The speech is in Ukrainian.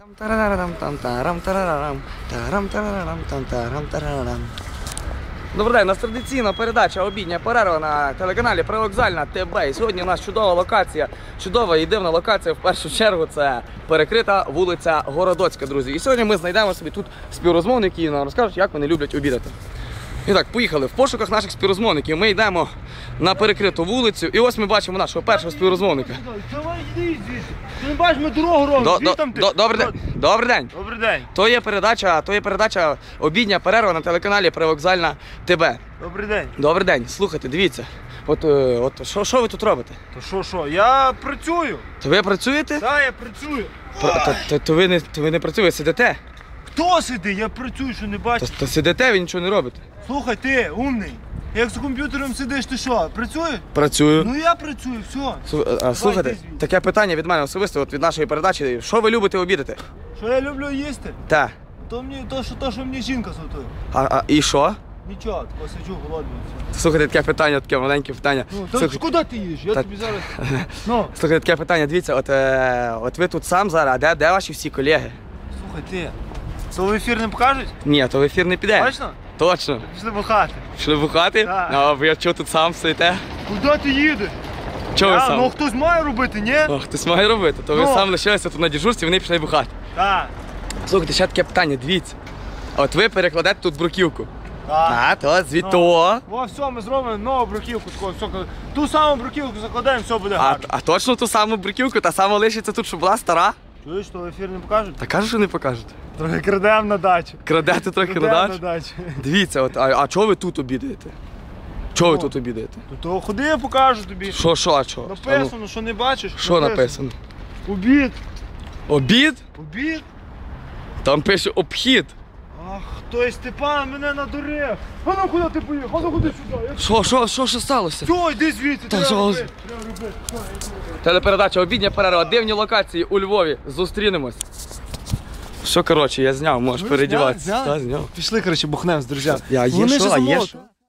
Там тарарам, там тарам тарарам, тарам тарарам, там тарам тарарам. Добрий день, у нас традиційна передача обідня перерва на телеканалі Привокзальна ТБ. І сьогодні у нас чудова локація, чудова і дивна локація. В першу чергу це перекрита вулиця Городоцька, друзі. І сьогодні ми знайдемо собі тут співрозмовників, які нам розкажуть, як вони люблять обідати. І так, поїхали. В пошуках наших співрозмовників ми йдемо на перекриту вулицю. І ось ми бачимо нашого першого співрозмовника. Давай йди звідси. Ти не бачиш, ми дорогу робимо. До- Звідти там ти. до- Добрий день. Добрий день. Добрий день. То є передача, то є передача обідня перерва на телеканалі Привокзальна ТБ. Добрий день. Добрий день, слухайте, дивіться. От, е, от що, що ви тут робите? То що, що? Я працюю. То ви працюєте? Так, я працюю. Про- то, то, то, ви не, то ви не працюєте, ви сидите. Хто сидить? Я працюю, що не То, бачиш. то сидите, ви нічого не робите. Слухай, ти умний. Як за комп'ютером сидиш, ти що? Працюєш? Працюю. Ну я працюю, все. Слу- а, слухайте, йди звідси. таке питання від мене особисто, от від нашої передачі. Що ви любите обідати? Що я люблю їсти? Та. То мені то, що то, що мені жінка готує. А, а, і що? Нічого, посиджу голодний. все. Слухайте, таке питання, таке маленьке питання. Ну, то Слухайте, куди ти їш? Я Та- тобі зараз. Ну, слухайте, таке питання, дивіться, от, е, от ви тут сам зараз, а де, де ваші всі колеги? слухай, ти. То в ефір не покажуть? Ні, то в ефір не піде. Точно? Точно. Пішли бухати. Пішли бухати? Так. А ви чого тут сам стоїте? Куди ти їдеш? Чого ви А, сам? ну хтось має робити, ні? О, хтось має робити, то ви Ну. сам лишилися тут на дежурстві, вони пішли бухати. Так. Слухайте, ще таке питання, дивіться. От ви перекладете тут бруківку. Так. А, то. Ну. о. О, все, ми зробимо нову бруківку таку, все, ту саму бруківку закладаємо, все буде А, гарно. а точно ту саму бруківку, та сама лишиться тут, щоб була стара? Чуєш, що в ефір не покажуть? Та кажу, що не покажуть. Трохи крадемо на дачу. Крадете трохи на дачу? на дачу. Дивіться, от, а, а чого ви тут обідаєте? Чого ви Ну. тут обідаєте? Ну то ходи, я покажу тобі. Що, що, а що? А ну, Написано, що не бачиш? Що написано? Обід. Обід? Обід? Там пише обхід. Ах, той Степан мене надурив. А ну куди ти поїхав? А ну куди сюди? Що, що, що, що сталося? Все, йди звідси, Та треба що? робити. Треба робити. Все, я йду. Телепередача обідня перерва. Дивні локації у Львові. Зустрінемось. Що, коротше, я зняв, можеш передіватися. зняли? Та, зняв. Пішли, коротше, бухнем з друзями. Я є Вони що, а є замовили. що?